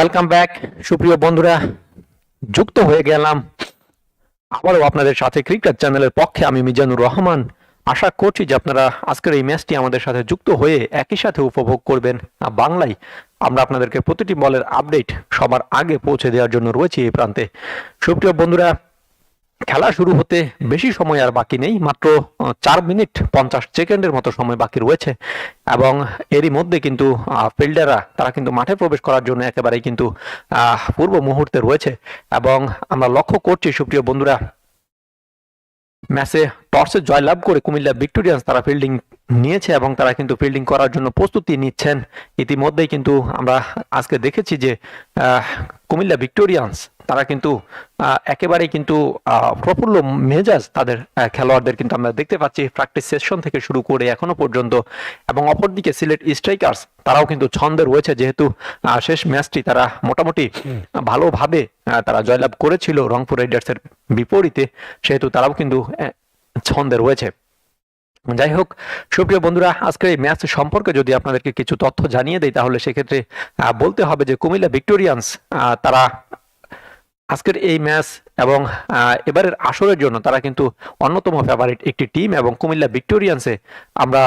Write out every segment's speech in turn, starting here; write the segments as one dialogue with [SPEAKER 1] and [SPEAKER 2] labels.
[SPEAKER 1] Welcome back সুপ্রিয় বন্ধুরা, যুক্ত হয়ে গেলাম। আবারও আপনাদের সাথে ক্রিকেট চ্যানেলের পক্ষে আমি মিজানুর রহমান। আশা করছি যে আপনারা আজকের এই ম্যাচটি আমাদের সাথে যুক্ত হয়ে একই সাথে উপভোগ করবেন। বাংলায় আমরা আপনাদেরকে প্রতিটি বলের আপডেট সবার আগে পৌঁছে দেওয়ার জন্য রয়েছি এই প্রান্তে। সুপ্রিয় বন্ধুরা খেলা শুরু হতে বেশি সময় আর বাকি নেই, মাত্র চার মিনিট পঞ্চাশ সেকেন্ডের মতো সময় বাকি রয়েছে এবং এরই মধ্যে কিন্তু ফিল্ডাররা, তারা কিন্তু মাঠে প্রবেশ করার জন্য একেবারে কিন্তু পূর্ব মুহূর্তে রয়েছে এবং আমরা লক্ষ্য করছি, সুপ্রিয় বন্ধুরা, ম্যাচে টসে জয়লাভ করে কুমিল্লা ভিক্টোরিয়ান্স তারা ফিল্ডিং নিয়েছে এবং তারা কিন্তু ফিল্ডিং করার জন্য প্রস্তুতি নিচ্ছেন। ইতিমধ্যেই কিন্তু আমরা আজকে দেখেছি যে কুমিল্লা ভিক্টোরিয়ান্স, তারা কিন্তু একেবারে কিন্তু প্রফুল্ল মেজাজ তাদের খেলোয়াড়দের কিন্তু আমরা দেখতে পাচ্ছি। প্র্যাকটিস সেশন থেকে শুরু করে এখনও পর্যন্ত। এবং অপরদিকে সিলেট স্ট্রাইকার্স তারাও কিন্তু ছন্দে রয়েছে যেহেতু শেষ ম্যাচটি তারা মোটামুটি ভালোভাবে তারা জয়লাভ করেছিল রংপুর রাইডার্সের বিপরীতে। সেহেতু তারাও কিন্তু ছন্দে রয়েছে। যাই হোক সুপ্রিয় বন্ধুরা, আজকের এই ম্যাচ সম্পর্কে যদি আপনাদেরকে কিছু তথ্য জানিয়ে দেয় তাহলে সেক্ষেত্রে বলতে হবে যে কুমিল্লা ভিক্টোরিয়ান্স তারা আজকের এই ম্যাচ এবং এবারের আসরের জন্য তারা কিন্তু অন্যতম ফেভারিট একটি টিম এবং কুমিল্লা ভিক্টোরিয়ান্সে আমরা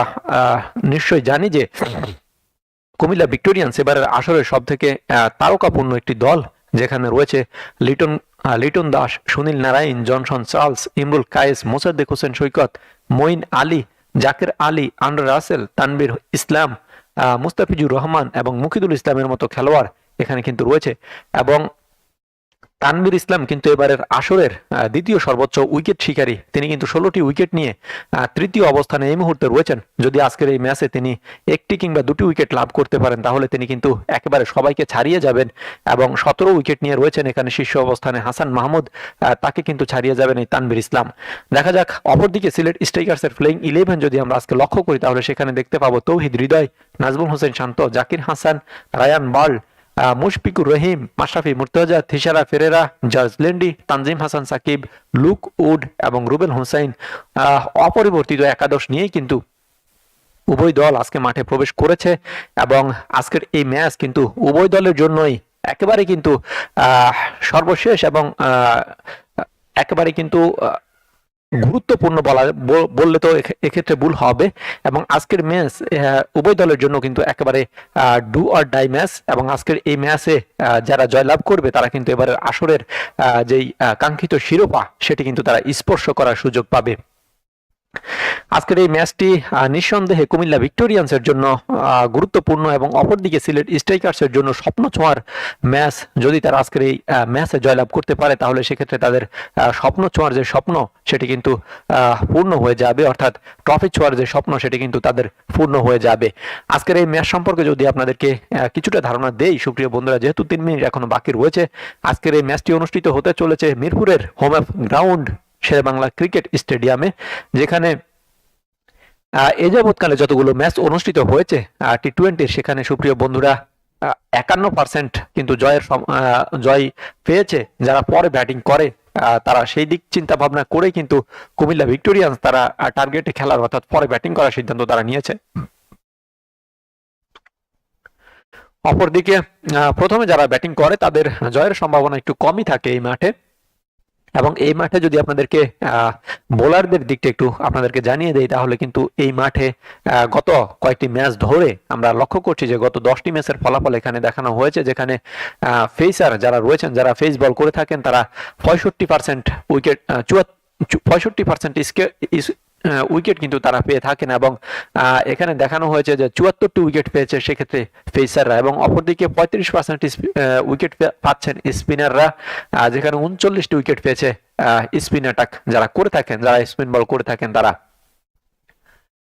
[SPEAKER 1] নিশ্চয়ই জানি যে কুমিল্লা ভিক্টোরিয়ান্স এবারের আসরের সব থেকে তারকাপূর্ণ একটি দল যেখানে রয়েছে Liton Liton Das, Sunil Narine, Johnson Charles, Imrul Kayes, Mosaddek Hossain Saikat Moeen Ali Zakir Ali and Russell Tanvir Islam Mustafizur Rahman এবং মুকিদুল ইসলামের মতো খেলোয়াড় এখানে কিন্তু রয়েছে এবং তানবির ইসলাম কিন্তু এবারের আসরের দ্বিতীয় সর্বোচ্চ উইকেট শিকারী। তিনি কিন্তু ষোলোটি উইকেট নিয়ে তৃতীয় অবস্থানে এই মুহূর্তে রয়েছেন। যদি আজকের এই ম্যাচে তিনি একটি কিংবা দুটি উইকেট লাভ করতে পারেন, তাহলে তিনি কিন্তু একেবারে সবাইকে ছাড়িয়ে যাবেন এবং সতেরো উইকেট নিয়ে রয়েছেন এখানে শীর্ষ অবস্থানে হাসান মাহমুদ তাকে কিন্তু ছাড়িয়ে যাবেন এই তানবির ইসলাম। দেখা যাক, অপরদিকে সিলেট স্ট্রাইকার্সের প্লেইং ইলেভেন যদি আমরা আজকে লক্ষ্য করি, তাহলে সেখানে দেখতে পাবো Towhid Hridoy, Najmul Hossain Shanto, Zakir Hasan, Ryan Burl Mushfiqur Rahim Mashrafe Mortaza Thisara Perera, George Linde, Tanzim Hasan Sakib, Luke Wood এবং রুবেল হোসাইন অপরিবর্তিত একাদশ নিয়েই কিন্তু উভয় দল আজকে মাঠে প্রবেশ করেছে এবং আজকের এই ম্যাচ কিন্তু উভয় দলের জন্যই একেবারে কিন্তু সর্বশেষ এবং একেবারে কিন্তু গুরুত্বপূর্ণ বলা বল- বললে তো এক্ষে- এক্ষেত্রে ভুল হবে। এবং আজকের ম্যাচ উভয় দলের জন্য কিন্তু একেবারে ডু আর ডাই ম্যাচ। এবং আজকের এই ম্যাচে যারা জয়লাভ করবে, তারা কিন্তু এবারের আসরের যেই কাঙ্ক্ষিত শিরোপা, সেটি কিন্তু তারা স্পর্শ করার সুযোগ পাবে। আজকের এই ম্যাচটি নিঃসন্দেহে কুমিল্লা ভিক্টোরিয়ান্সের জন্য গুরুত্বপূর্ণ এবং অপরদিকে সিলেট স্ট্রাইকার্সের জন্য স্বপ্ন ছোঁয়ার ম্যাচ। যদি তারা আজকের এই ম্যাচে জয়লাভ করতে পারে, তাহলে সেক্ষেত্রে তাদের স্বপ্ন ছোঁয়ার যে স্বপ্ন, সেটি কিন্তু পূর্ণ হয়ে যাবে। অর্থাৎ ট্রফি ছোঁয়ার যে স্বপ্ন, সেটি কিন্তু তাদের পূর্ণ হয়ে যাবে। আজকের এই ম্যাচ সম্পর্কে যদি আপনাদেরকে কিছুটা ধারণা দেই, সুপ্রিয় বন্ধুরা, যেহেতু তিন মিনিট এখনও বাকি রয়েছে, আজকের এই ম্যাচটি অনুষ্ঠিত হতে চলেছে মিরপুরের হোম গ্রাউন্ড শেরেবাংলা ক্রিকেট স্টেডিয়ামে, যেখানে এ যাবৎকালে যতগুলো ম্যাচ অনুষ্ঠিত হয়েছে টি টোয়েন্টির সেখানে সুপ্রিয় বন্ধুরা একান্ন পার্সেন্ট কিন্তু জয়ের জয় পেয়েছে। যারা পরে ব্যাটিং করে তারা সেই দিক চিন্তা ভাবনা করে কিন্তু কুমিল্লা ভিক্টোরিয়ান্স তারা টার্গেটে খেলার অর্থাৎ পরে ব্যাটিং করার সিদ্ধান্ত তারা নিয়েছে। অপরদিকে প্রথমে যারা ব্যাটিং করে, তাদের জয়ের সম্ভাবনা একটু কমই থাকে এই মাঠে। এবং এই মাঠে যদি আপনাদেরকে বোলারদের দিকটা একটু আপনাদেরকে জানিয়ে দেই, তাহলে কিন্তু এই মাঠে গত কয়েকটি ম্যাচ ধরে আমরা লক্ষ্য করছি যে গত দশটি ম্যাচের ফলাফল এখানে দেখানো হয়েছে, যেখানে ফেসার যারা রয়েছেন, যারা ফেস বল করে থাকেন, তারা পঁয়ষট্টি পার্সেন্ট উইকেট পঁয়ষট্টি পার্সেন্ট উইকেট কিন্তু তারা পেয়ে থাকেন এবং এখানে দেখানো হয়েছে যে চুয়াত্তরটি উইকেট পেয়েছে সেক্ষেত্রে ফেসাররা এবং অপরদিকে পঁয়ত্রিশ পার্সেন্ট উইকেট পাচ্ছেন স্পিনাররা যেখানে উনচল্লিশটি উইকেট পেয়েছে স্পিন অ্যাটাক যারা করে থাকেন, যারা স্পিন বল করে থাকেন তারা।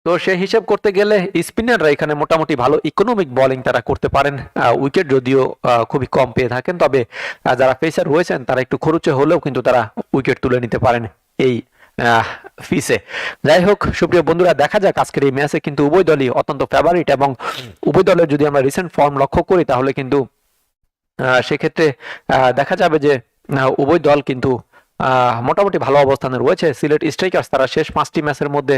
[SPEAKER 1] তো সেই হিসাব করতে গেলে স্পিনাররা এখানে মোটামুটি ভালো ইকোনমিক বোলিং তারা করতে পারেন। উইকেট যদিও খুবই কম পেয়ে থাকেন, তবে যারা পেসার রয়েছেন তারা একটু খরচে হলেও কিন্তু তারা উইকেট তুলে নিতে পারেন এই ফিসে। যাই হোক, সুপ্রিয় বন্ধুরা, দেখা যাক আজকের এই ম্যাচে কিন্তু উভয় দলই অত্যন্ত ফেভারিট এবং উভয় দলের যদি আমরা রিসেন্ট ফর্ম লক্ষ্য করি, তাহলে কিন্তু সেক্ষেত্রে দেখা যাবে যে উভয় দল কিন্তু মোটামুটি ভালো অবস্থানে রয়েছে। সিলেট স্ট্রাইকার্স, তারা শেষ পাঁচটি ম্যাচের মধ্যে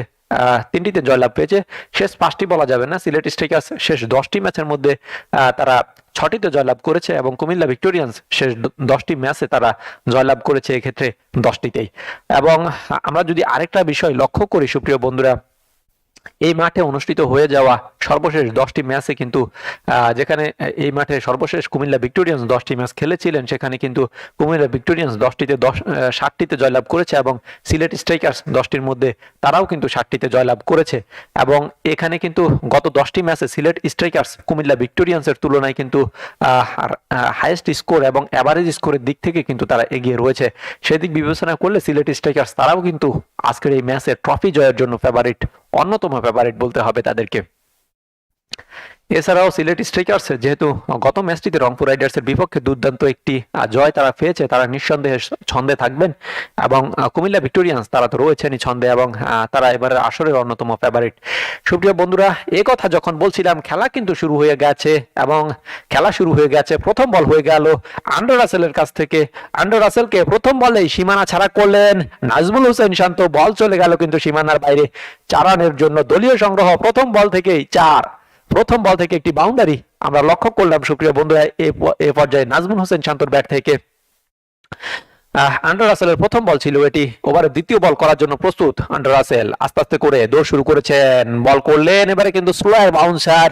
[SPEAKER 1] তিনটিতে জয়লাভ পেয়েছে। শেষ পাঁচটি বলা যাবে না, সিলেট স্ট্রাইকার্স শেষ দশটি ম্যাচের মধ্যে তারা ছটিতে জয়লাভ করেছে এবং কুমিল্লা ভিক্টোরিয়ান্স শেষ দশটি ম্যাচে তারা জয়লাভ করেছে এক্ষেত্রে দশটিতেই। এবং আমরা যদি আরেকটা বিষয় লক্ষ্য করি, সুপ্রিয় বন্ধুরা, এই মাঠে অনুষ্ঠিত হয়ে যাওয়া সর্বশেষ দশটি ম্যাচে কিন্তু যেখানে এই মাঠে সর্বশেষ কুমিল্লা ভিক্টোরিয়ান্স দশটি ম্যাচ খেলেছিলেন, সেখানে কিন্তু কুমিল্লা ভিক্টোরিয়ান্স দশটিতে দশ ষাটটিতে জয়লাভ করেছে এবং সিলেট স্ট্রাইকার্স দশটির মধ্যে তারাও কিন্তু ষাটটিতে জয়লাভ করেছে। এবং এখানে কিন্তু গত দশটি ম্যাচে সিলেট স্ট্রাইকার্স কুমিল্লা ভিক্টোরিয়ান্সের তুলনায় কিন্তু হাইয়েস্ট স্কোর এবং অ্যাভারেজ স্কোরের দিক থেকে কিন্তু তারা এগিয়ে রয়েছে। সেদিক বিবেচনা করলে সিলেট স্ট্রাইকার্স তারাও কিন্তু আজকের এই ম্যাচে ট্রফি জয়ের জন্য ফেভারিট অন্যতম ফেভারিট বলতে হবে তাদেরকে। এছাড়াও সিলেট স্ট্রাইকার্স যেহেতু গত ম্যাচটিতে রংপুর রাইডার্সের বিপক্ষে দুর্দান্ত একটি জয় তারা পেয়েছে, তারা নিঃসন্দেহে ছন্দে থাকবেন এবং কুমিল্লা ভিক্টোরিয়ান্স তারা তো রয়েছেনই ছন্দে এবং তারা এবারে আসরের অন্যতম ফেভারিট সুপ্রিয় বন্ধুরা, এ কথা যখন বলছিলাম, খেলা কিন্তু শুরু হয়ে গেছে এবং খেলা শুরু হয়ে গেছে, প্রথম বল হয়ে গেল আন্ডার রাসেলের কাছ থেকে। আন্ডার রাসেলকে প্রথম বলেই সীমানা ছাড়া করলেন নাজমুল হোসেন শান্ত, বল চলে গেল কিন্তু সীমানার বাইরে। চার রানের জন্য দলীয় সংগ্রহ প্রথম বল থেকেই চার। প্রথম বল থেকে একটি বাউন্ডারি আমরা লক্ষ্য করলাম, সুপ্রিয় বন্ধুরা, এ পর্যায়ে নাজমুল হোসেন শান্তর ব্যাট থেকে। আন্ডার রাসেলের প্রথম বল ছিল এটি। ওভারের দ্বিতীয় বল করার জন্য প্রস্তুত আন্ডার রাসেল। আস্তে আস্তে করে দৌড় শুরু করেছেন। বল করলেন। এবারে কিন্তু স্লোয়ার বাউন্সার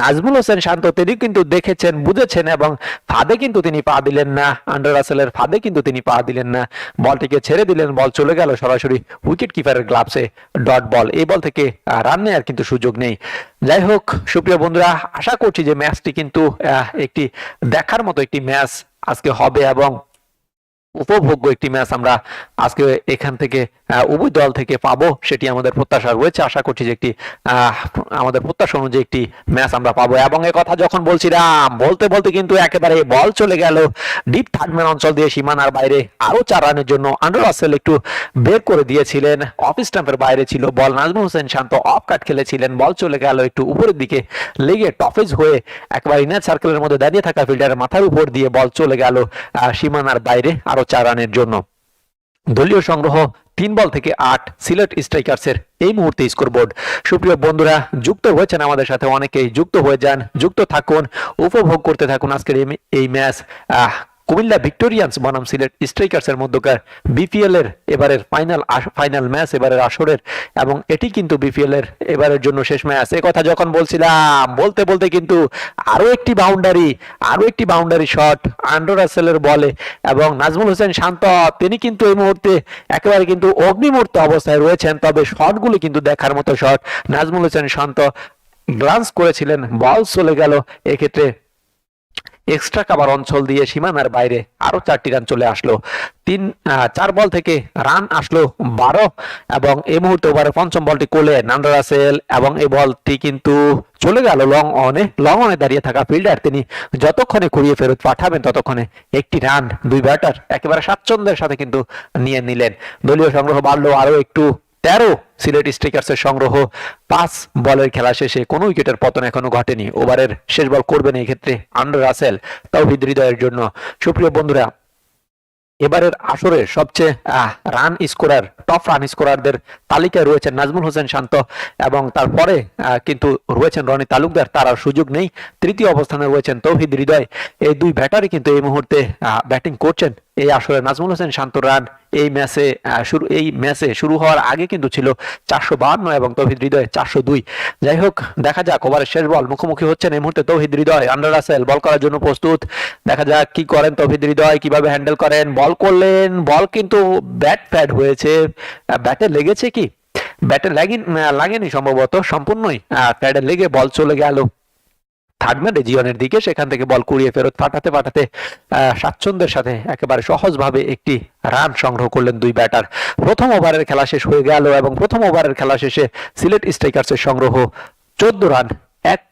[SPEAKER 1] নাজমুল হোসেন শান্ত। তিনি কিন্তু দেখেছেন, বুঝেছেন এবং ফাঁদে কিন্তু তিনি পা দিলেন না। আন্ডার রাসেলের ফাঁদে কিন্তু তিনি পা দিলেন না। বলটিকে ছেড়ে দিলেন। বল চলে গেল সরাসরি উইকেট কিপারের গ্লাভসে। Dot ball. এই বল থেকে রান নেওয়ার কিন্তু সুযোগ নেই। যাই হোক, সুপ্রিয় বন্ধুরা, আশা করছি যে ম্যাচটি কিন্তু একটি দেখার মতো একটি ম্যাচ আজকে হবে এবং উপভোগ্য একটি ম্যাচ আমরা আজকে এখান থেকে উভয় দল থেকে পাবো, সেটি আমাদের প্রত্যাশা রয়েছে। আশা করছি যে একটি আমাদের প্রত্যাশা অনুযায়ী একটি ম্যাচ আমরা পাবো। এবং এ কথা যখন বলছিলাম, বলতে বলতে কিন্তু একেবারে বল চলে গেল ডিপ থার্ডম্যান অঞ্চল দিয়ে সীমানার বাইরে। আরও চার রানের জন্য আন্ডার রাসেল একটু বের করে দিয়েছিলেন। অফ স্টাম্পের বাইরে ছিল ball. Najmul Hossain Shanto off cut খেলেছিলেন। বল চলে গেল একটু উপরের দিকে। লেগে টফেজ হয়ে একবার ইনার সার্কেলের মধ্যে দাঁড়িয়ে থাকা ফিল্ডারের মাথার উপর দিয়ে বল চলে গেল সীমানার বাইরে। আরও চার রানের জন্য। দলীয় সংগ্রহ তিন বল থেকে আট সিলেট স্ট্রাইকার্সের এই মুহূর্তে স্কোরবোর্ড। সুপ্রিয় বন্ধুরা, যুক্ত হয়েছেন আমাদের সাথে অনেকেই। যুক্ত হয়ে যান, যুক্ত থাকুন, উপভোগ করতে থাকুন আজকের এই- ম্যাচ। কুমিল্লা ভিক্টোরিয়ান্স বনাম সিলেট স্ট্রাইকার্সের মধ্যকার বিপিএল এর এবারের ফাইনাল ফাইনাল ম্যাচ এবারের আসরের, এবং এটি কিন্তু বিপিএল এর এবারের জন্য শেষ ম্যাচ এ কথা যখন বলছিলাম, বলতে বলতে কিন্তু আরও একটি বাউন্ডারি আরও একটি বাউন্ডারি শট আন্ডার রাসেলের বলে, এবং নাজমুল হোসেন শান্ত, তিনি কিন্তু এই মুহূর্তে একেবারে কিন্তু অগ্নিমূর্ত অবস্থায় রয়েছেন, তবে শটগুলো কিন্তু দেখার মতো শট নাজমুল হোসেন শান্ত গ্লান্স করেছিলেন বল চলে গেল, এক্ষেত্রে এক্সট্রা কাভার অঞ্চল দিয়ে সীমানার বাইরে আরও চারটি রান চলে আসলো। তিন চার বল থেকে রান আসলো বারো এবং এই মুহূর্তে ওভারে পঞ্চম বলটি কোলে নান্ডা রাসেল এবং এই বলটি কিন্তু চলে গেল লং অনে লং অনে দাঁড়িয়ে থাকা ফিল্ডার তিনি যতক্ষণে ঘুরিয়ে ফেরত পাঠাবেন ততক্ষণে একটি রান দুই ব্যাটার একেবারে স্বাচ্ছন্দ্যের সাথে কিন্তু নিয়ে নিলেন। দলীয় সংগ্রহ বাড়লো আরও একটু। তেরো সিলেট স্ট্রাইকার্সের সংগ্রহ, পাঁচ বলের খেলা শেষে কোনো উইকেটের পতন এখনও ঘটেনি। ওভারের শেষ বল করবেন এই ক্ষেত্রে আন্ডার রাসেল তাও হৃদয়ের জন্য। সুপ্রিয় বন্ধুরা, এবারের আসরের সবচেয়ে রান স্কোরার টপ রান স্কোরারদের তালিকায় রয়েছেন নাজমুল হোসেন শান্ত এবং তারপরে কিন্তু রয়েছেন রনি তালুকদার, তার আর সুযোগ নেই। তৃতীয় অবস্থানে রয়েছেন তৌহিদ হৃদয়। এই দুই ব্যাটারই কিন্তু এই মুহূর্তে ব্যাটিং করছেন। এই আসরে নাজমুল হোসেন শান্ত রান এই ম্যাচে শুরু, এই ম্যাচে শুরু হওয়ার আগে কিন্তু ছিল চারশো বাহান্ন এবং তৌহিদ হৃদয় চারশো দুই। যাই হোক, দেখা যাক, ওভারের শেষ বল মুখোমুখি হচ্ছেন এই মুহূর্তে তৌহিদ হৃদয়। আন্ডার রাসেল বল করার জন্য প্রস্তুত। দেখা যাক কি করেন তৌহিদ হৃদয়, কীভাবে হ্যান্ডেল করেন, বল করলেন, বল কিন্তু ব্যাট প্যাড হয়েছে। ব্যাটে লেগেছে কি? ব্যাটে লাগেনি সম্ভবত, সম্পূর্ণই প্যাডে লেগে বল চলে গেল। ম্যান রেজিয়নের দিকে সেখান থেকে বল কুড়িয়ে ফেরত পাঠাতে পাঠাতে স্বাচ্ছন্দ্যের সাথে একেবারে সহজভাবে একটি রান সংগ্রহ করলেন দুই ব্যাটার। প্রথম ওভারের খেলা শেষ হয়ে গেল এবং প্রথম ওভারের খেলা শেষে সিলেট স্ট্রাইকার্সের সংগ্রহ চোদ্দ রান, এক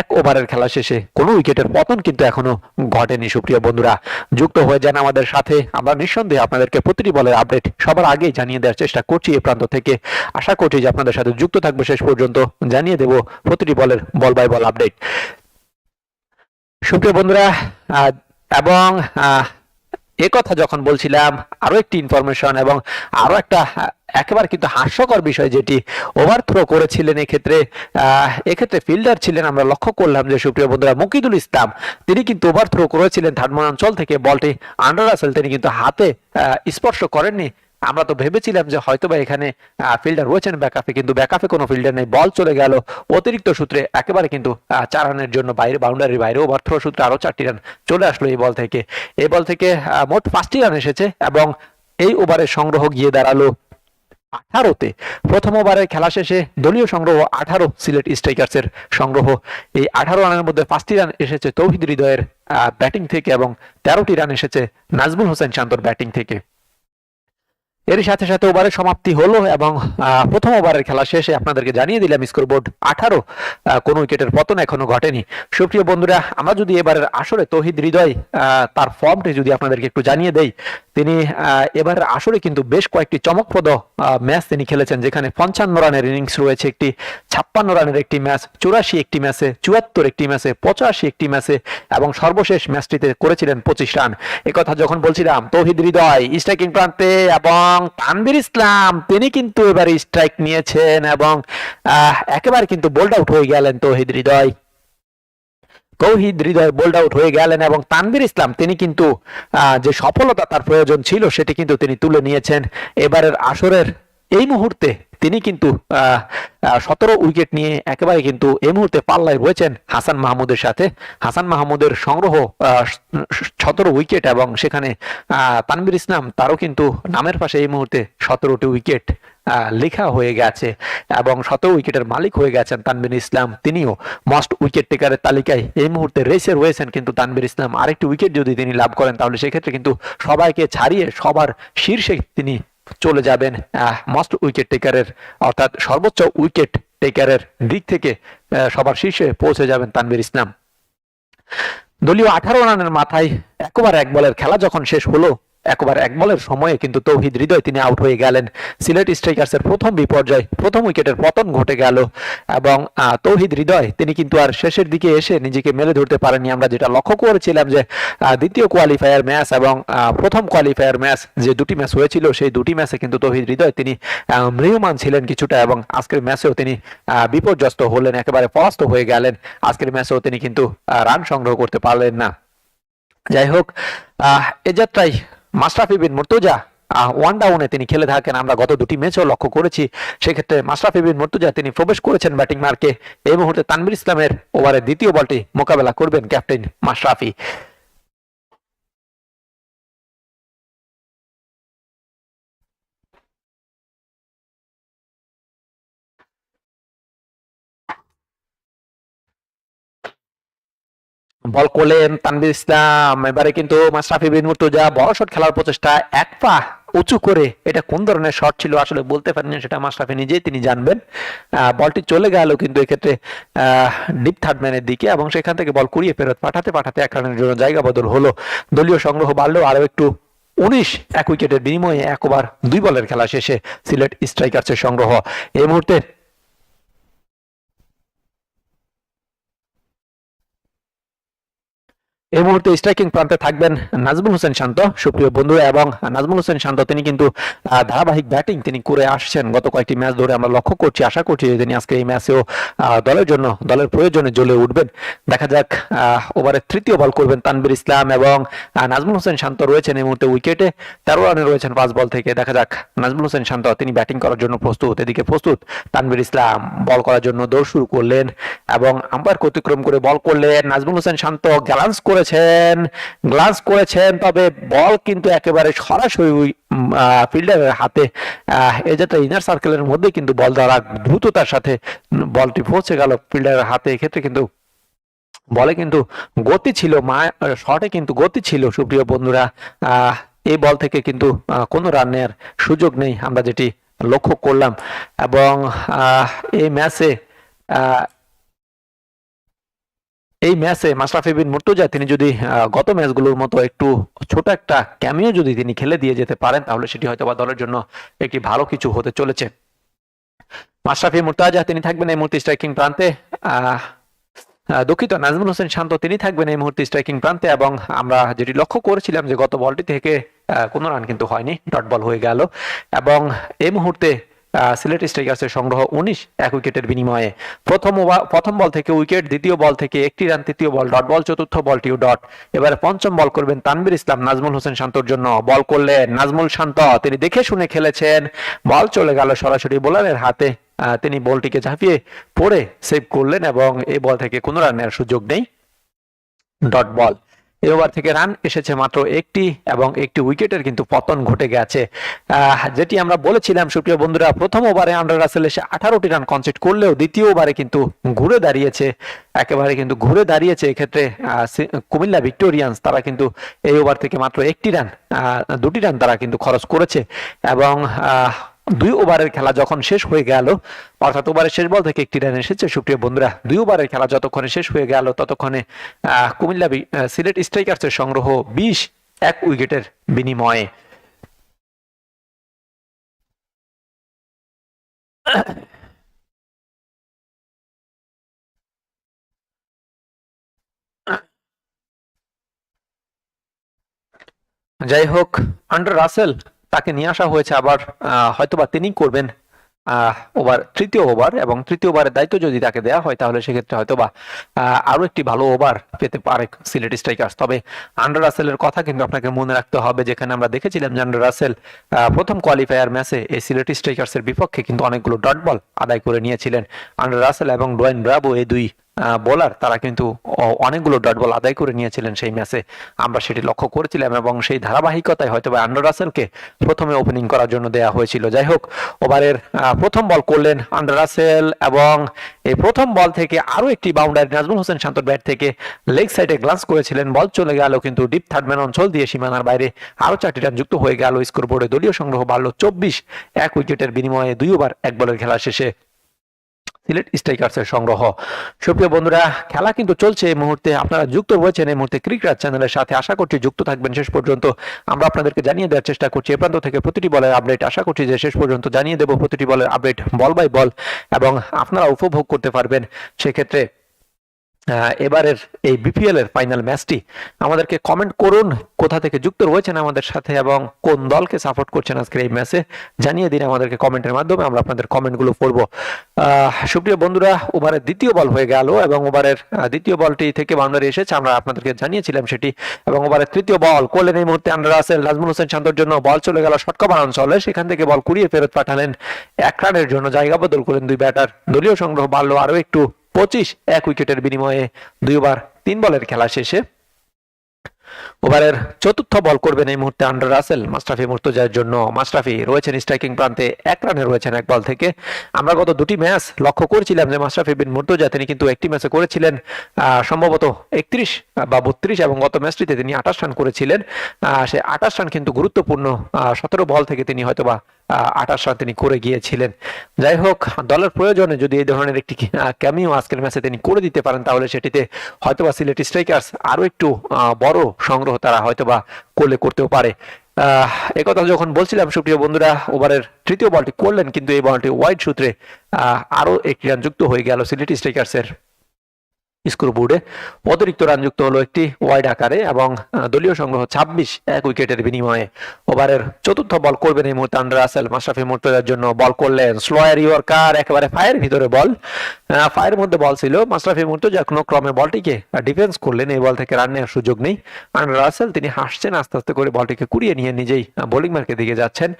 [SPEAKER 1] এক ওভারের খেলা শেষে কোনো উইকেটের পতন কিন্তু এখনও ঘটেনি। সুপ্রিয় বন্ধুরা, যুক্ত হয়ে যান আমাদের সাথে। আমরা নিঃসন্দেহে আপনাদেরকে প্রতিটি বলের আপডেট সবার আগেই জানিয়ে দেওয়ার চেষ্টা করছি এই প্রান্ত থেকে। আশা করছি যে আপনাদের সাথে যুক্ত থাকব। শেষ পর্যন্ত জানিয়ে দেব প্রতিটি বলের বল বাই বল আপডেট। সুপ্রিয় বন্ধুরা এবং এ কথা যখন বলছিলাম, আরও একটি ইনফরমেশন এবং আরও একটা একেবারে কিন্তু হাস্যকর বিষয় যেটি ওভার থ্রো করেছিলেন এক্ষেত্রে এক্ষেত্রে ফিল্ডার ছিলেন আমরা লক্ষ্য করলাম যে সুপ্রিয় বন্ধুরা, মুকিদুল ইসলাম, তিনি কিন্তু ওভার থ্রো করেছিলেন থার্ডমান অঞ্চল থেকে, বলটি আন্ডার আসেল তিনি কিন্তু হাতে স্পর্শ করেননি। আমরা তো ভেবেছিলাম যে হয়তোবা এখানে ফিল্ডার রয়েছেন ব্যাকআপে কিন্তু ব্যাকআপে কোনো ফিল্ডার নেই। বল চলে গেল। অতিরিক্ত সূত্রে একেবারে কিন্তু চার রানের জন্য বাইরে বাউন্ডারির বাইরে ওভার থ্রো সূত্রে আরও চারটি রান চলে আসলো এই বল থেকে। এই বল থেকে মোট পাঁচটি রান এসেছে এবং এই ওভারের সংগ্রহ গিয়ে দাঁড়াল আঠারোতে। প্রথম ওভারের খেলা শেষে দলীয় সংগ্রহ আঠারো সিলেট স্ট্রাইকার্সের সংগ্রহ। এই আঠারো রানের মধ্যে পাঁচটি রান এসেছে তৌহিদ হৃদয়ের ব্যাটিং থেকে এবং তেরোটি রান এসেছে নাজমুল হোসেন শান্তর ব্যাটিং থেকে। এর সাথে সাথে ওভারের সমাপ্তি হলো এবং প্রথম ওভারের খেলা শেষে আপনাদেরকে জানিয়ে দিলাম স্কোর বোর্ড আঠারো কোন উইকেটের পতন এখনও ঘটেনি। সুপ্রিয় বন্ধুরা, আমরা যদি এবারের আসরে তহিদ হৃদয় তার ফর্মটি যদি আপনাদেরকে একটু জানিয়ে দেই তিনি আহ, এবারের আসরে কিন্তু বেশ কয়েকটি চমকপ্রদ ম্যাচ তিনি খেলেছেন যেখানে পঞ্চান্ন রানের ইনিংস রয়েছে একটি ছাপ্পান্ন রানের একটি ম্যাচ চুরাশি একটি ম্যাচে চুয়াত্তর একটি ম্যাচে পঁচাশি একটি ম্যাচে এবং সর্বশেষ ম্যাচটিতে করেছিলেন পঁচিশ রান। কথা যখন বলছিলাম তৌহিদ হৃদয় স্ট্রাইকিং প্রান্তে এবং তানভীর ইসলাম তিনি কিন্তু এবার স্ট্রাইক নিয়েছেন এবং একেবারে কিন্তু বোল্ড আউট হয়ে গেলেন তৌহিদ হৃদয়। তৌহিদ হৃদয় বোল্ড আউট হয়ে গেলেন এবং তানবির ইসলাম, তিনি কিন্তু যে সফলতা তার প্রয়োজন ছিল, সেটি কিন্তু তিনি তুলে নিয়েছেন। এবারের আসরের এই মুহূর্তে তিনি কিন্তু সতেরো উইকেট নিয়ে একেবারে কিন্তু এই মুহূর্তে পাল্লায় রয়েছেন হাসান মাহমুদের সাথে। হাসান মাহমুদের সংগ্রহ সতেরো উইকেট এবং সেখানে আহ, তানভীর ইসলাম তারও কিন্তু নামের পাশে এই মুহূর্তে সতেরোটি উইকেট লেখা হয়ে গেছে এবং সতেরো উইকেটের মালিক হয়ে গেছেন তানভীর ইসলাম। তিনিও মস্ট উইকেট টেকারের তালিকায় এই মুহূর্তে রেসে রয়েছেন কিন্তু তানভীর ইসলাম। আরেকটি উইকেট যদি তিনি লাভ করেন তাহলে সেক্ষেত্রে কিন্তু সবাইকে ছাড়িয়ে সবার শীর্ষে তিনি চলে যাবেন। মাস্ট উইকেট টেকারের অর্থাৎ সর্বোচ্চ উইকেট টেকারের দিক থেকে সবার শীর্ষে পৌঁছে যাবেন তানবির ইসলাম। দলীয় আঠারো রানের মাথায় একবার এক বলের খেলা যখন শেষ হলো একবার এক বলের সময়ে কিন্তু তৌহিদ হৃদয় তিনি আউট হয়ে গেলেন। সিলেট স্ট্রাইকার্সের প্রথম বিপর্যয় প্রথম উইকেটের পতন ঘটে গেল এবং তৌহিদ হৃদয় তিনি কিন্তু আর শেষের দিকে এসে নিজেকে মেলে ধরতে পারেননি। আমরা যেটা লক্ষ্য করেছিলাম যে দ্বিতীয় কোয়ালিফায়ার ম্যাচ এবং প্রথম কোয়ালিফায়ার ম্যাচ যে দুটি ম্যাচ হয়েছিল সেই দুটি ম্যাচে কিন্তু তৌহিদ হৃদয় তিনি ম্রিয়মান ছিলেন কিছুটা এবং আজকের ম্যাচেও তিনি বিপর্যস্ত হলেন একেবারে পরাস্ত হয়ে গেলেন। আজকের ম্যাচেও তিনি কিন্তু রান সংগ্রহ করতে পারলেন না। যাই হোক আহ, এ যাত্রায় মাশরাফি বিন মুর্তজা ওয়ান ডাউনে তিনি খেলে থাকেন। আমরা গত দুটি ম্যাচও লক্ষ্য করেছি। সেক্ষেত্রে মাশরাফি বিন মুর্তজা তিনি প্রবেশ করেছেন ব্যাটিং মার্কে এই মুহূর্তে তানবির ইসলামের ওভারের দ্বিতীয় বলটি মোকাবেলা করবেন ক্যাপ্টেন মাশরাফি। বল করলেন তানভীর ইসলাম। এবারে কিন্তু মাশরাফি বিন মুর্তজা বড় শট খেলার প্রচেষ্টা। এক পা উঁচু করে এটা কোন ধরনের শট ছিল আসলে বলতে পারেন, সেটা মাশরাফি নিজেই তিনি জানবেন। বলটি চলে গেল কিন্তু এক্ষেত্রে ডিপ থার্ড ম্যানের দিকে এবং সেখান থেকে বল কুড়িয়ে ফেরত পাঠাতে পাঠাতে এক রানের জন্য জায়গা বদল হলো। দলীয় সংগ্রহ বাড়লো আরও একটু উনিশ এক উইকেটের বিনিময়ে একবার দুই বলের খেলা শেষে সিলেট স্ট্রাইকার্সের সংগ্রহ। এই মুহূর্তে এই মুহূর্তে স্ট্রাইকিং প্রান্তে থাকবেন নাজমুল হোসেন শান্ত। সুপ্রিয় বন্ধুরা এবং নাজমুল হোসেন শান্ত তিনি কিন্তু ধারাবাহিক ব্যাটিং তিনি করে আসছেন। গত কয়েকটি ম্যাচ ধরে আমরা লক্ষ্য করছি আশা করছি যে তিনি আজকে এই ম্যাচেও দলের জন্য দলের প্রয়োজনে জ্বলে উঠবেন। দেখা যাক আহ, ওভারের তৃতীয় বল করবেন তানভীর ইসলাম এবং নাজমুল হোসেন শান্ত রয়েছেন এই মুহূর্তে উইকেটে তেরো রানে রয়েছেন পাঁচ বল থেকে। দেখা যাক নাজমুল হোসেন শান্ত তিনি ব্যাটিং করার জন্য প্রস্তুত। এদিকে প্রস্তুত তানভীর ইসলাম বল করার জন্য দৌড় শুরু করলেন এবং আম্পায়ার অতিক্রম করে বল করলেন। নাজমুল হোসেন শান্ত গ্যালান্স করেছেন গ্লান্স করেছেন, তবে বল কিন্তু একেবারে সরাসরি ফিল্ডারের হাতে এই যাতে ইনার সার্কেলের মধ্যে কিন্তু বল ধরা দ্রুততার সাথে বলটি পৌঁছে গেল ফিল্ডারের হাতে। এক্ষেত্রে কিন্তু বলে কিন্তু গতি ছিল, মা, শটে কিন্তু গতি ছিল, সুপ্রিয় বন্ধুরা। এই বল থেকে কিন্তু কোনো রানের সুযোগ নেই। আমরা যেটি লক্ষ্য করলাম এবং এই ম্যাচে এই ম্যাচে মাশরাফি বিন মুর্তজা, তিনি যদি গত ম্যাচগুলোর মতো একটু ছোট একটা ক্যামিও যদি তিনি খেলে দিয়ে যেতে পারেন, তাহলে সেটি হয়তো বা দলের জন্য একটি ভালো কিছু হতে চলেছে। মাশরাফি মুর্তাজা, তিনি থাকবেন এই মুহূর্তে স্ট্রাইকিং প্রান্তে। দুঃখিত, নাজমুল হোসেন শান্ত, তিনি থাকবেন এই মুহূর্তে স্ট্রাইকিং প্রান্তে এবং আমরা যেটি লক্ষ্য করেছিলাম যে গত বলটি থেকে কোনো রান কিন্তু হয়নি ডট বল হয়ে গেল। এবং এই মুহূর্তে সিলেট স্ট্রাইকার্সের সংগ্রহ উনিশ এক উইকেটের বিনিময়ে। প্রথম প্রথম বল থেকে উইকেট, দ্বিতীয় বল থেকে একটি রান, তৃতীয় বল ডট, বল চতুর্থ বলটিও ডট। এবারে পঞ্চম বল করবেন তানবির ইসলাম, নাজমুল হোসেন শান্তর জন্য। বল করলেন নাজমুল শান্ত। তিনি দেখে শুনে খেলেছেন। বল চলে গেল সরাসরি বোলারের হাতে। তিনি বলটিকে ঝাঁপিয়ে পড়ে সেভ করলেন এবং এই বল থেকে কোনো রানের সুযোগ নেই। Dot ball. এই ওভার থেকে রান এসেছে মাত্র একটি এবং একটি উইকেটের কিন্তু পতন ঘটে গেছে। যেটি আমরা বলেছিলাম, সুপ্রিয় বন্ধুরা, প্রথম ওভারে আন্ডার রাসেল এসে আঠারোটি রান কনসিড করলেও দ্বিতীয় ওভারে কিন্তু ঘুরে দাঁড়িয়েছে। একেবারে কিন্তু ঘুরে দাঁড়িয়েছে এক্ষেত্রে কুমিল্লা ভিক্টোরিয়ান্স। তারা কিন্তু এই ওভার থেকে মাত্র একটি রান দুটি রান তারা কিন্তু খরচ করেছে এবং দুই ওভারের খেলা যখন শেষ হয়ে গেল, অর্থাৎ ওভারের শেষ বল থেকে একটি রান এসেছে। সুপ্রিয় বন্ধুরা, দুই ওভারের খেলা যতক্ষণে শেষ হয়ে গেল, ততক্ষণে কুমিল্লা সিলেট স্ট্রাইকার্সের সংগ্রহ বিশ এক উইকেটের বিনিময়ে। যাই হোক, আন্ডার রাসেল তাকে নিয়ে আসা হয়েছে আবার হয়তোবা তিনি করবেন ওভার তৃতীয় ওভার এবং তৃতীয় ওভারের দায়িত্ব যদি তাকে দেওয়া হয় তাহলে সেক্ষেত্রে হয়তোবা আহ, আরও একটি ভালো ওভার পেতে পারে সিলেট স্ট্রাইকার্স। তবে আন্ডার রাসেলের কথা কিন্তু আপনাকে মনে রাখতে হবে যেখানে আমরা দেখেছিলাম যে আন্ডার রাসেল প্রথম কোয়ালিফায়ার ম্যাচে এই সিলেট স্ট্রাইকার্সের বিপক্ষে কিন্তু অনেকগুলো ডট বল আদায় করে নিয়েছিলেন আন্ডার রাসেল এবং ডোয়েন ব্রাভো এই দুই বোলার তারা কিন্তু অনেকগুলো ডট বল আদায় করে নিয়েছিলেন সেই ম্যাচে আমরা সেটি লক্ষ্য করেছিলাম এবং সেই ধারাবাহিকতায় হয়তো বা আন্ডার রাসেলকে প্রথমে ওপেনিং করার জন্য দেয়া হয়েছিল। যাই হোক, ওভারের প্রথম বল করলেন আন্ডার রাসেল এবং এই প্রথম বল থেকে আরও একটি বাউন্ডারি নাজমুল হোসেন শান্তর ব্যাট থেকে লেগ সাইডে গ্লান্স করেছিলেন। বল চলে গেল কিন্তু ডিপ থার্ড ম্যান অঞ্চল দিয়ে সীমানার বাইরে আরও চারটি রান যুক্ত হয়ে গেল। স্কোর বোর্ডে দলীয় সংগ্রহ বাড়লো চব্বিশ, এক উইকেটের বিনিময়ে দুই ওভার এক বলের খেলা শেষে। সিলেট স্ট্রাইকার্সের সংগ্রহ। সুপ্রিয় বন্ধুরা, খেলা কিন্তু চলছে এই মুহূর্তে। আপনারা যুক্ত রয়েছেন এই মুহূর্তে ক্রিকেট চ্যানেলের সাথে। আশা করছি যুক্ত থাকবেন শেষ পর্যন্ত। আমরা আপনাদেরকে জানিয়ে দেওয়ার চেষ্টা করছি। এ প্রান্ত থেকে প্রতিটি বলের আপডেট। আশা করছি যে শেষ পর্যন্ত জানিয়ে দেব প্রতিটি বলের আপডেট বল বাই বল এবং আপনারা উপভোগ করতে পারবেন। সেক্ষেত্রে এবারের এই বিপিএল এর ফাইনাল ম্যাচটি আমাদেরকে কমেন্ট করুন কোথা থেকে যুক্ত রয়েছেন আমাদের সাথে এবং কোন দলকে সাপোর্ট করছেন আজকের এই ম্যাচে জানিয়ে দিন আমাদেরকে কমেন্টের মাধ্যমে, আমরা আপনাদের কমেন্টগুলো পড়ব। সুপ্রিয় বন্ধুরা ওভারের দ্বিতীয় বল হয়ে গেল এবং ওভারের দ্বিতীয় বলটি থেকে বাউন্ডারি এসেছে, আমরা আপনাদেরকে জানিয়েছিলাম সেটি। এবং ওভারের তৃতীয় বল করলেন এই মুহূর্তে আন্ডার আসেল নাজমুল হোসেন শান্তর জন্য বল চলে গেল শটকভার অঞ্চলে সেখান থেকে বল কুড়িয়ে ফেরত পাঠালেন এক রানের জন্য, জায়গা বদল করলেন দুই ব্যাটার দলীয় সংগ্রহ বাড়লো আরও একটু। পঁচিশ, এক উইকেটের বিনিময়ে দুই ওভার তিন বলের খেলা শেষে। ওভারের চতুর্থ বল করবেন এই মুহূর্তে আন্ডার রাসেল। মাস্টাফি মুর্তজার জন্য মাস্টাফি রয়েছেন স্ট্রাইকিং প্রান্তে, এক রানে রয়েছেন এক বল থেকে। আমরা গত দুটি ম্যাচ লক্ষ্য করেছিলাম যে মাস্টাফি বিন মুর্তজা, তিনি কিন্তু একটি ম্যাচে করেছিলেন সম্ভবত একত্রিশ বা বত্রিশ, এবং গত ম্যাচটিতে তিনি আঠাশ রান করেছিলেন। সে আঠাশ রান কিন্তু গুরুত্বপূর্ণ সতেরো বল থেকে তিনি হয়তোবা আঠাশ রান তিনি করে গিয়েছিলেন। যাই হোক দলের প্রয়োজনে যদি এই ধরনের একটি ক্যামিও আজকের ম্যাচে তিনি করে দিতে পারেন তাহলে সেটিতে হয়তোবা সিলেট স্ট্রাইকার্স আরও একটু বড় সংগ্রহ তারা হয়তোবা করলে করতেও পারে। একথা যখন বলছিলাম সুপ্রিয় বন্ধুরা ওভারের তৃতীয় বলটি করলেন কিন্তু এই বলটি ওয়াইড সূত্রে আহ, আরও একটি রান যুক্ত হয়ে গেল সিলেট স্ট্রাইকার্সের স্কোর বোর্ডে অতিরিক্ত রান যুক্ত হলো একটি ওয়াইড আকারে এবং দলীয় সংগ্রহ ছাব্বিশ এক উইকেটের বিনিময়ে ওভারের চতুর্থ বল করবেন এই মুহূর্তে আন্ডার রাসেল মাশরাফি মুর্তজার জন্য বল করলেন। স্লোয়ার ইয়র্কার, একেবারে ফায়ার ভিতরে বল। ফায়ারের মধ্যে বল ছিল মাশরাফি মুর্তজা, কোনো ক্রমে বলটিকে ডিফেন্স করলেন। এই বল থেকে রান নেওয়ার সুযোগ নেই। আন্ডার রাসেল তিনি হাসছেন, আস্তে আস্তে করে বলটিকে কুড়িয়ে নিয়ে নিজেই বোলিং মার্কের দিকে যাচ্ছেন।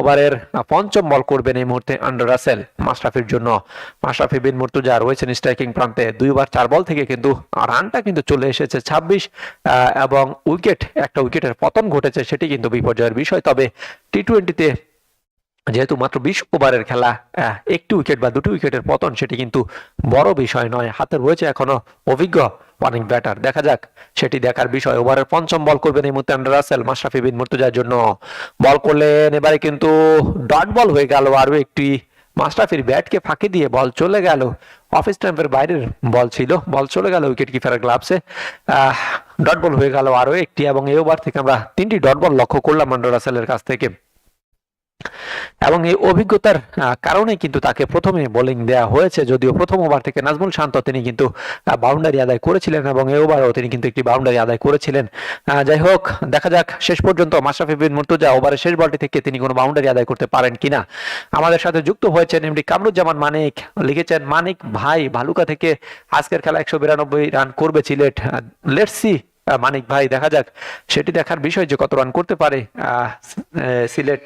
[SPEAKER 1] ওভারের পঞ্চম বল করবেন এই মুহূর্তে আন্ডার রাসেল মাশরাফির জন্য। মাশরাফি বিন মুর্তজা রয়েছেন স্ট্রাইকিং প্রান্তে। দুইবার চার বল থেকে কিন্তু রানটা কিন্তু চলে এসেছে ছাব্বিশ এবং উইকেট, একটা উইকেটের পতন ঘটেছে সেটি কিন্তু বিপর্যয়ের বিষয়। তবে টি টোয়েন্টিতে যেহেতু মাত্র বিশ ওভারের খেলা একটি উইকেট বা দুটি উইকেটের পতন সেটি কিন্তু বড় বিষয় নয়, হাতে রয়েছে এখনও অভিজ্ঞ অনেক ব্যাটার। দেখা যাক, সেটি দেখার বিষয়। ওভারের পঞ্চম বল করবেন এই মুহূর্তে রাসেল মাশরাফি বিন মুর্তজার জন্য। বল করলেন, এবারে কিন্তু ডট বল হয়ে গেল, আরও একটি মাশরাফির ব্যাটকে ফাঁকি দিয়ে বল চলে গেল। অফিস স্ট্যাম্পের বাইরের বল ছিল, বল চলে গেল উইকেট কিপারের গ্লাভসে ডট বল হয়ে গেল আরও একটি এবং এই ওভার থেকে আমরা তিনটি ডট বল লক্ষ্য করলাম মান্ডোরাসেলের রাসেলের কাছ থেকে। এবং এই অভিজ্ঞতার কারণে কিন্তু তাকে প্রথমে বোলিং দেওয়া হয়েছে। যদিও প্রথম ওভার থেকে নাজমুল শান্ত তিনি কিন্তু বাউন্ডারি আদায় করেছিলেন এবং এই ওভারও তিনি কিন্তু একটি বাউন্ডারি আদায় করেছিলেন। যাই হোক, দেখা যাক শেষ পর্যন্ত মাশরাফি বিন মুর্তজা ওভারের শেষ বলটি থেকে তিনি কোনো বাউন্ডারি আদায় করতে পারেন কিনা। আমাদের সাথে যুক্ত হয়েছেন এমডি কামরুজ্জামান মানিক। লিখেছেন, মানিক ভাই, ভালুকা থেকে আজকের খেলা একশো বিরানব্বই রান করবে সিলেট। লেটস মানিক ভাই, দেখা যাক। সেটি দেখার বিষয় যে কত রান করতে পারে সিলেট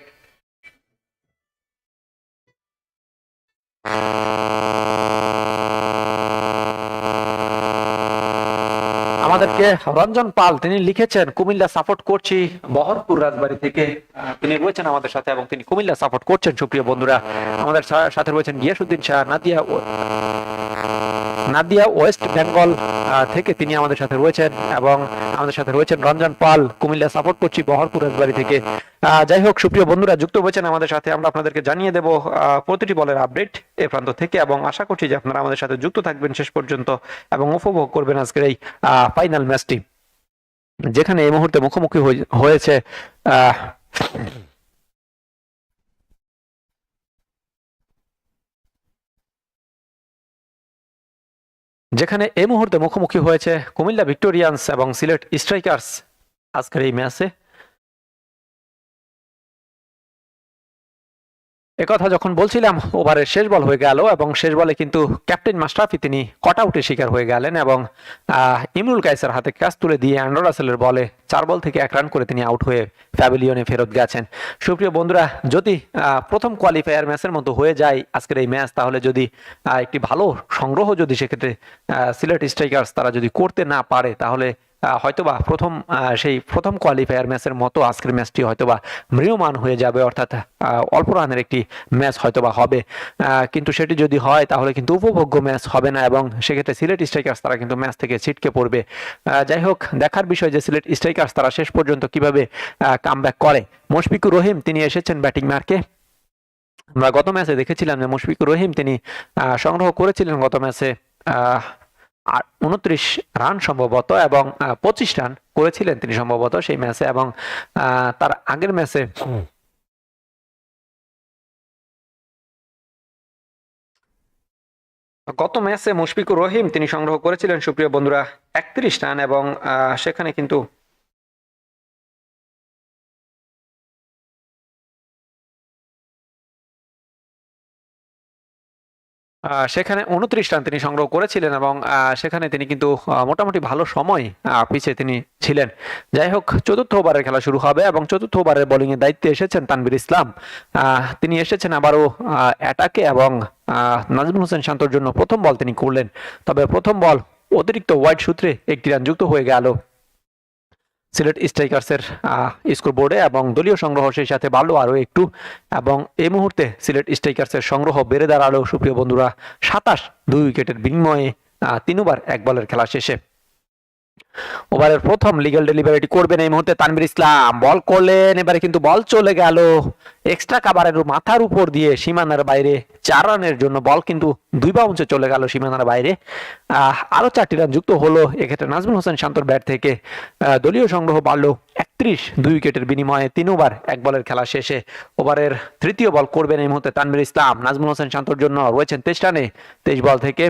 [SPEAKER 1] আমাদেরকে রঞ্জন পাল, তিনি লিখেছেন, কুমিল্লা সাপোর্ট করছি। বহরপুর রাজবাড়ি থেকে তিনি রয়েছেন আমাদের সাথে এবং তিনি কুমিল্লা সাপোর্ট করছেন, সুপ্রিয় বন্ধুরা। আমাদের সাথে রয়েছেন গিয়াসুদ্দিন শাহ, নাদিয়া নাদিয়া ওয়েস্ট বেঙ্গল থেকে তিনি আমাদের সাথে রয়েছেন এবং আমাদের সাথে রয়েছেন রঞ্জন পাল, কুমিল্লা সাপোর্ট করছি বহরপুর রাজবাড়ি থেকে। যাই হোক, সুপ্রিয় বন্ধুরা, যুক্ত হয়েছেন আমাদের সাথে, আমরা আপনাদেরকে জানিয়ে দেব প্রতিটি বলের আপডেট এ প্রান্ত থেকে এবং আশা করছি যে আপনারা আমাদের সাথে যুক্ত থাকবেন শেষ পর্যন্ত এবং উপভোগ করবেন আজকের এই ফাইনাল ম্যাচটি, যেখানে এই মুহূর্তে মুখোমুখি হয়েছে যেখানে এই মুহূর্তে মুখোমুখি হয়েছে কুমিল্লা ভিক্টোরিয়ান্স এবং সিলেট স্ট্রাইকার্স। আজকের এই ম্যাচে একথা যখন বলছিলাম, ওভারের শেষ বল হয়ে গেল এবং শেষ বলে কিন্তু ক্যাপ্টেন মাস্টাফি তিনি কট আউটের শিকার হয়ে গেলেন এবং ইমরুল কাইসের হাতে ক্যাচ তুলে দিয়ে অ্যান্ড্রো রাসেলের বলে চার বল থেকে এক রান করে তিনি আউট হয়ে প্যাভিলিয়নে ফেরত গেছেন। সুপ্রিয় বন্ধুরা, যদি প্রথম কোয়ালিফায়ার ম্যাচের মতো হয়ে যায় আজকের এই ম্যাচ তাহলে যদি একটি ভালো সংগ্রহ যদি সেক্ষেত্রে সিলেট স্ট্রাইকার্স তারা যদি করতে না পারে, তাহলে হয়তোবা প্রথম সেই প্রথম কোয়ালিফায়ার ম্যাচের মতো আজকের ম্যাচটি হয়তোবা মৃয়মান হয়ে যাবে, অর্থাৎ অল্প রানের একটি ম্যাচ হয়তোবা হবে। কিন্তু সেটি যদি হয়, তাহলে কিন্তু উপভোগ্য ম্যাচ হবে না এবং সেক্ষেত্রে সিলেট স্ট্রাইকার্স তারা কিন্তু ম্যাচ থেকে ছিটকে পড়বে। যাই হোক, দেখার বিষয় যে সিলেট স্ট্রাইকার্স তারা শেষ পর্যন্ত কীভাবে কাম করে। মুশফিকুর রহিম, তিনি এসেছেন ব্যাটিং মার্কে আমরা গত ম্যাচে দেখেছিলাম যে মুশফিকুর রহিম, তিনি সংগ্রহ করেছিলেন গত ম্যাচে উনত্রিশ রান সম্ভবত এবং পঁচিশ রান করেছিলেন তিনি সম্ভবত সেই ম্যাচে এবং আহ, তার আগের ম্যাচে গত ম্যাচে মুশফিকুর রহিম তিনি সংগ্রহ করেছিলেন সুপ্রিয় বন্ধুরা একত্রিশ রান এবং আহ, সেখানে কিন্তু সেখানে উনত্রিশ রান তিনি সংগ্রহ করেছিলেন এবং সেখানে তিনি কিন্তু মোটামুটি ভালো সময় পিছিয়ে তিনি ছিলেন। যাই হোক, চতুর্থ ওভারের খেলা শুরু হবে এবং চতুর্থ ওভারের বোলিং এর দায়িত্বে এসেছেন তানবির ইসলাম। তিনি এসেছেন আবারও অ্যাটাকে এবং নাজমুল হোসেন শান্তর জন্য প্রথম বল তিনি করলেন। তবে প্রথম বল অতিরিক্ত ওয়াইড সূত্রে একটি রান যুক্ত হয়ে গেল। সিলেট স্ট্রাইকার্সের স্কোর বোর্ডে এবং দলীয় সংগ্রহ সেই সাথে বাড়লো আরও একটু এবং এই মুহূর্তে সিলেট স্ট্রাইকার্সের সংগ্রহ বেড়ে দাঁড়াল। সুপ্রিয় বন্ধুরা, সাতাশ দুই উইকেটের বিনিময়ে তিনবার এক বলের খেলা শেষে। ওভারের প্রথম লিগ্যাল ডেলিভারিটি করবেন এই মুহূর্তে তানভীর ইসলাম। বল করলেন এবারে কিন্তু বল চলে গেল। এক্সট্রা কাভারের মাথার উপর দিয়ে সীমানার বাইরে চার রানের জন্য বল কিন্তু দুই বাউন্সে চলে গেল সীমানার বাইরে। আহ, আরও চারটি রান যুক্ত হলো। এক্ষেত্রে নাজমুল হোসেন শান্তর ব্যাট থেকে দলীয় সংগ্রহ বাড়লো একত্রিশ দুই উইকেটের বিনিময়ে তিন ওভার এক বলের খেলা শেষে ওভারের তৃতীয় বল করবেন এই মুহূর্তে তানভীর ইসলাম। নাজমুল হোসেন শান্তর জন্য রয়েছেন তেইশ রানে। তেইশ বল থেকে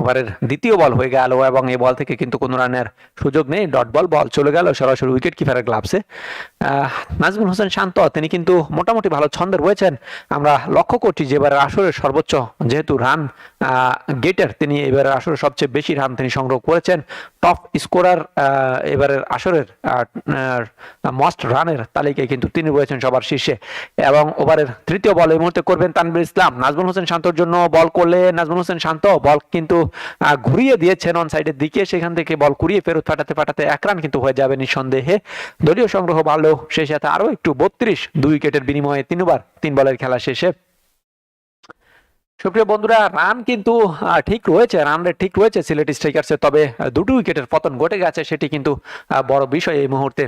[SPEAKER 1] ওভারের দ্বিতীয় বল হয়ে গেল এবং এই বল থেকে কিন্তু কোনো রানের সুযোগ নেই। ডট বল বল চলে গেল সরাসরি উইকেট কিপারের গ্লাভসে। নাজমুল হোসেন শান্ত, তিনি কিন্তু মোটামুটি ভালো ছন্দে রয়েছেন। আমরা লক্ষ্য করছি যে এবারের আসরের সর্বোচ্চ যেহেতু রান গেটার তিনি এবারের আসরে সবচেয়ে বেশি রান তিনি সংগ্রহ করেছেন। টপ স্কোরার এবারের আসরের মস্ট রানের তালিকায় কিন্তু তিনি রয়েছেন সবার শীর্ষে। এবং ওভারের তৃতীয় বল এই মুহূর্তে করবেন তানবির ইসলাম। নাজমুল হোসেন শান্তর জন্য বল করলে নাজমুল হোসেন শান্ত বল কিন্তু ঘুরিয়ে দিয়েছেন অন সাইডের দিকে। সেখান থেকে বল কুড়িয়ে ফেরত ফাটাতে ফাটাতে এক রান কিন্তু হয়ে যাবে নিঃসন্দেহে। দলীয় সংগ্রহ বাড়লো সেই সাথে আরও একটু বত্রিশ দুই উইকেটের বিনিময়ে তিনবার তিন বলের খেলা শেষে সুপ্রিয় বন্ধুরা, রান কিন্তু ঠিক রয়েছে, রান রেট ঠিক রয়েছে সিলেট স্ট্রাইকার্সের, তবে দুটো উইকেটের পতন ঘটে গেছে, সেটি কিন্তু বড় বিষয় এই মুহূর্তে।